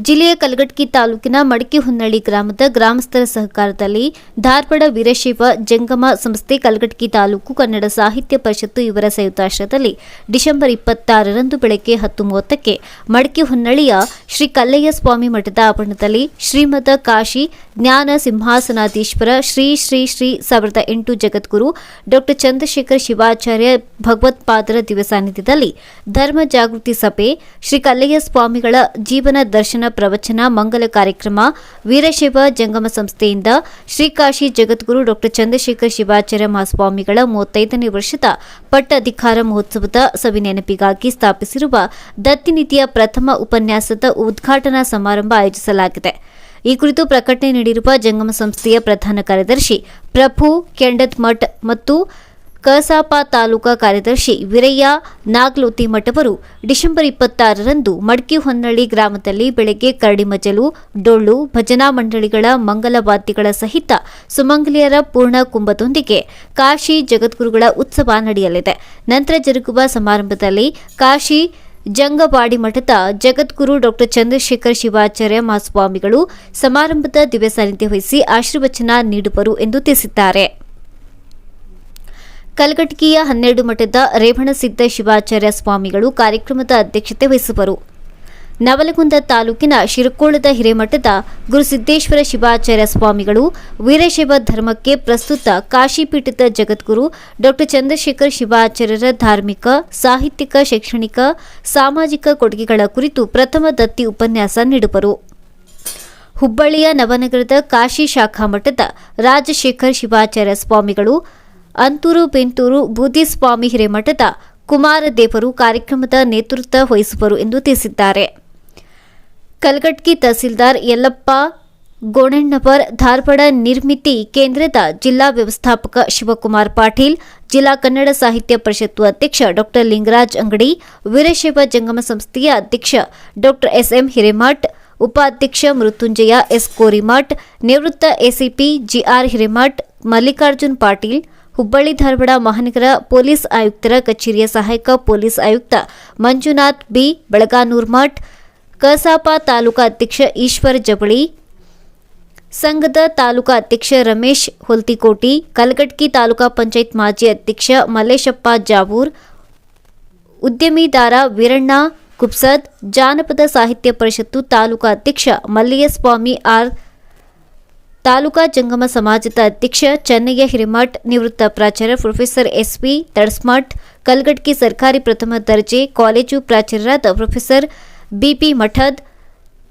ಜಿಲ್ಲೆಯ ಕಲಗಟ್ಟಿ ತಾಲೂಕಿನ ಮಡಿಕೆಹುನ್ನಳ್ಳಿ ಗ್ರಾಮದ ಗ್ರಾಮಸ್ಥರ ಸಹಕಾರದಲ್ಲಿ ಧಾರವಾಡ ವೀರಶೈವ ಜಂಗಮ ಸಂಸ್ಥೆ ಕಲಗಟ್ಟಿ ತಾಲೂಕು ಕನ್ನಡ ಸಾಹಿತ್ಯ ಪರಿಷತ್ತು ಇವರ ಸಂಯುಕ್ತಾಶ್ರಯದಲ್ಲಿ ಡಿಸೆಂಬರ್ ಇಪ್ಪತ್ತಾರರಂದು ಬೆಳಗ್ಗೆ ಹತ್ತು ಮೂವತ್ತಕ್ಕೆ ಮಡಿಕೆಹುನ್ನಳ್ಳಿಯ ಶ್ರೀ ಕಲ್ಲಯ್ಯ ಸ್ವಾಮಿ ಮಠದ ಆವರಣದಲ್ಲಿ ಶ್ರೀಮದ ಕಾಶಿ ಜ್ಞಾನ ಸಿಂಹಾಸನಾಧೀಶ್ವರ ಶ್ರೀ ಶ್ರೀ ಶ್ರೀ ಸಾವಿರದ ಎಂಟು ಜಗದ್ಗುರು ಡಾಕ್ಟರ್ ಚಂದ್ರಶೇಖರ್ ಶಿವಾಚಾರ್ಯ ಭಗವತ್ಪಾದರ ದಿವ್ಯ ಸಾನ್ನಿಧ್ಯದಲ್ಲಿ ಧರ್ಮ ಜಾಗೃತಿ ಸಭೆ ಶ್ರೀ ಕಲ್ಲಯ್ಯ ಸ್ವಾಮಿಗಳ ಜೀವನ ದರ್ಶನ ಪ್ರವಚನ, ಮಂಗಲ ಕಾರ್ಯಕ್ರಮ, ವೀರಶೈವ ಜಂಗಮ ಸಂಸ್ಥೆಯಿಂದ ಶ್ರೀಕಾಶಿ ಜಗದ್ಗುರು ಡಾಕ್ಟರ್ ಚಂದ್ರಶೇಖರ್ ಶಿವಾಚಾರ್ಯ ಮಹಾಸ್ವಾಮಿಗಳ ಮೂವತ್ತೈದನೇ ವರ್ಷದ ಪಟ್ಟಾಧಿಕಾರ ಮಹೋತ್ಸವದ ಸವಿ ನೆನಪಿಗಾಗಿ ಸ್ಥಾಪಿಸಿರುವ ದತ್ತಿನಿಧಿಯ ಪ್ರಥಮ ಉಪನ್ಯಾಸದ ಉದ್ಘಾಟನಾ ಸಮಾರಂಭ ಆಯೋಜಿಸಲಾಗಿದೆ. ಈ ಕುರಿತು ಪ್ರಕಟಣೆ ನೀಡಿರುವ ಜಂಗಮ ಸಂಸ್ಥೆಯ ಪ್ರಧಾನ ಕಾರ್ಯದರ್ಶಿ ಪ್ರಭು ಕೆಂಡತ್ಮಠ್ ಮತ್ತು ಕಸಾಪ ತಾಲೂಕಾ ಕಾರ್ಯದರ್ಶಿ ವೀರಯ್ಯ ನಾಗ್ಲೋತಿ ಮಠವರು ಡಿಸೆಂಬರ್ ಇಪ್ಪತ್ತಾರರಂದು ಮಡ್ಕಿಹೊನ್ನಳ್ಳಿ ಗ್ರಾಮದಲ್ಲಿ ಬೆಳಗ್ಗೆ ಕರಡಿಮಜಲು ಡೊಳ್ಳು, ಭಜನಾ ಮಂಡಳಿಗಳ ಮಂಗಲವಾದ್ಯಗಳ ಸಹಿತ ಸುಮಂಗಲಿಯರ ಪೂರ್ಣ ಕುಂಭದೊಂದಿಗೆ ಕಾಶಿ ಜಗದ್ಗುರುಗಳ ಉತ್ಸವ ನಡೆಯಲಿದೆ. ನಂತರ ಜರುಗುವ ಸಮಾರಂಭದಲ್ಲಿ ಕಾಶಿ ಜಂಗವಾಡಿ ಮಠದ ಜಗದ್ಗುರು ಡಾಕ್ಟರ್ ಚಂದ್ರಶೇಖರ್ ಶಿವಾಚಾರ್ಯ ಮಹಾಸ್ವಾಮಿಗಳು ಸಮಾರಂಭದ ದಿವ್ಯ ಸಾನ್ನಿಧ್ಯ ವಹಿಸಿ ಆಶೀರ್ವಚನ ನೀಡುವರು ಎಂದು ತಿಳಿಸಿದ್ದಾರೆ. ಕಲಘಟಕಿಯ ಹನ್ನೆರಡು ಮಠದ ರೇವಣಸಿದ್ದ ಶಿವಾಚಾರ್ಯ ಸ್ವಾಮಿಗಳು ಕಾರ್ಯಕ್ರಮದ ಅಧ್ಯಕ್ಷತೆ ವಹಿಸುವರು. ನವಲಗುಂದ ತಾಲೂಕಿನ ಶಿರಕೋಳದ ಹಿರೇಮಠದ ಗುರುಸಿದ್ದೇಶ್ವರ ಶಿವಾಚಾರ್ಯ ಸ್ವಾಮಿಗಳು ವೀರಶೈವ ಧರ್ಮಕ್ಕೆ ಪ್ರಸ್ತುತ ಕಾಶಿಪೀಠದ ಜಗದ್ಗುರು ಡಾಕ್ಟರ್ ಚಂದ್ರಶೇಖರ್ ಶಿವಾಚಾರ್ಯರ ಧಾರ್ಮಿಕ, ಸಾಹಿತ್ಯಿಕ, ಶೈಕ್ಷಣಿಕ, ಸಾಮಾಜಿಕ ಕೊಡುಗೆಗಳ ಕುರಿತು ಪ್ರಥಮ ದತ್ತಿ ಉಪನ್ಯಾಸ ನೀಡುವರು. ಹುಬ್ಬಳ್ಳಿಯ ನವನಗರದ ಕಾಶಿ ಶಾಖಾ ಮಠದ ರಾಜಶೇಖರ್ ಶಿವಾಚಾರ್ಯ ಸ್ವಾಮಿಗಳು ಅಂತೂರು, ಬೆಂತೂರು, ಬೂದಿಸ್ವಾಮಿ ಹಿರೇಮಠದ ಕುಮಾರದೇವರು ಕಾರ್ಯಕ್ರಮದ ನೇತೃತ್ವ ವಹಿಸುವರು ಎಂದು ತಿಳಿಸಿದ್ದಾರೆ. ಕಲಗಟ್ಕಿ ತಹಸೀಲ್ದಾರ್ ಯಲ್ಲಪ್ಪ ಗೋಣಣ್ಣವರ್ ಧಾರವಾಡ ನಿರ್ಮಿತಿ ಕೇಂದ್ರದ ಜಿಲ್ಲಾ ವ್ಯವಸ್ಥಾಪಕ ಶಿವಕುಮಾರ್ ಪಾಟೀಲ್, ಜಿಲ್ಲಾ ಕನ್ನಡ ಸಾಹಿತ್ಯ ಪರಿಷತ್ತು ಅಧ್ಯಕ್ಷ ಡಾಕ್ಟರ್ ಲಿಂಗರಾಜ್ ಅಂಗಡಿ, ವೀರಶೈವ ಜಂಗಮ ಸಂಸ್ಥೆಯ ಅಧ್ಯಕ್ಷ ಡಾಕ್ಟರ್ ಎಸ್ಎಂ ಹಿರೇಮಠ್, ಉಪಾಧ್ಯಕ್ಷ ಮೃತ್ಯುಂಜಯ ಎಸ್ ಕೋರಿಮಠ್, ನಿವೃತ್ತ ಎಸಿಪಿ ಜಿಆರ್ ಹಿರೇಮಠ್, ಮಲ್ಲಿಕಾರ್ಜುನ್ ಪಾಟೀಲ್ ಹುಬ್ಬಳ್ಳಿ ಧಾರವಾಡ ಮಹಾನಗರ ಪೊಲೀಸ್ ಆಯುಕ್ತರ ಕಚೇರಿಯ ಸಹಾಯಕ ಪೊಲೀಸ್ ಆಯುಕ್ತ ಮಂಜುನಾಥ್ ಬಿ ಬೆಳಗಾನೂರ್ ಮಠ್ ಕಸಾಪ ತಾಲೂಕಾ ಅಧ್ಯಕ್ಷ ಈಶ್ವರ್ ಜಬಳಿ ಸಂಘದ ತಾಲೂಕಾ ಅಧ್ಯಕ್ಷ ರಮೇಶ್ ಹೊಲ್ತಿಕೋಟಿ ಕಲಘಟಕಿ ತಾಲೂಕಾ ಪಂಚಾಯತ್ ಮಾಜಿ ಅಧ್ಯಕ್ಷ ಮಲ್ಲೇಶಪ್ಪ ಜಾವೂರ್ ಉದ್ಯಮಿದಾರ ವೀರಣ್ಣ ಕುಪ್ಸದ್ ಜಾನಪದ ಸಾಹಿತ್ಯ ಪರಿಷತ್ತು ತಾಲೂಕಾ ಅಧ್ಯಕ್ಷ ಮಲ್ಲಿಯಸ್ವಾಮಿ ಆರ್ ತಾಲೂಕಾ ಜಂಗಮ ಸಮಾಜದ ಅಧ್ಯಕ್ಷ ಚೆನ್ನಯ್ಯ ಹಿರೇಮಠ್ ನಿವೃತ್ತ ಪ್ರಾಚಾರ್ಯ ಪ್ರೊಫೆಸರ್ ಎಸ್ವಿ ತಡಸ್ಮಠ್ ಕಲ್ಗಡ್ಕಿ ಸರ್ಕಾರಿ ಪ್ರಥಮ ದರ್ಜೆ ಕಾಲೇಜು ಪ್ರಾಚಾರ್ಯರಾದ ಪ್ರೊಫೆಸರ್ ಬಿಪಿ ಮಠದ್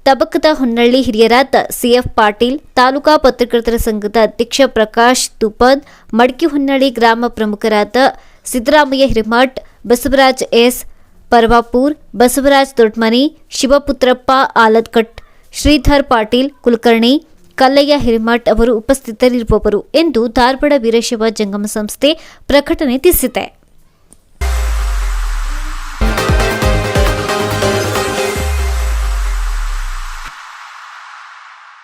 ತಬಕದ ಹೊನ್ನಳ್ಳಿ ಹಿರಿಯರಾದ ಸಿಎಫ್ ಪಾಟೀಲ್ ತಾಲೂಕಾ ಪತ್ರಕರ್ತರ ಸಂಘದ ಅಧ್ಯಕ್ಷ ಪ್ರಕಾಶ್ ತುಪದ್ ಮಡ್ಕಿ ಹೊನ್ನಳ್ಳಿ ಗ್ರಾಮ ಪ್ರಮುಖರಾದ ಸಿದ್ದರಾಮಯ್ಯ ಹಿರೇಮಠ್ ಬಸವರಾಜ್ ಎಸ್ ಪರ್ವಾಪೂರ್ ಬಸವರಾಜ್ ದೊಡ್ಮನಿ ಶಿವಪುತ್ರಪ್ಪ ಆಲದ್ಕಟ್ ಶ್ರೀಧರ್ ಪಾಟೀಲ್ ಕುಲಕರ್ಣಿ ಕಲ್ಲಯ್ಯ ಹಿರಿಮಠ್ ಅವರು ಉಪಸ್ಥಿತರಿರುವವರು ಎಂದು ಧಾರವಾಡ ವೀರಶೈವ ಜಂಗಮ ಸಂಸ್ಥೆ ಪ್ರಕಟಣೆ ತಿಳಿಸಿದೆ.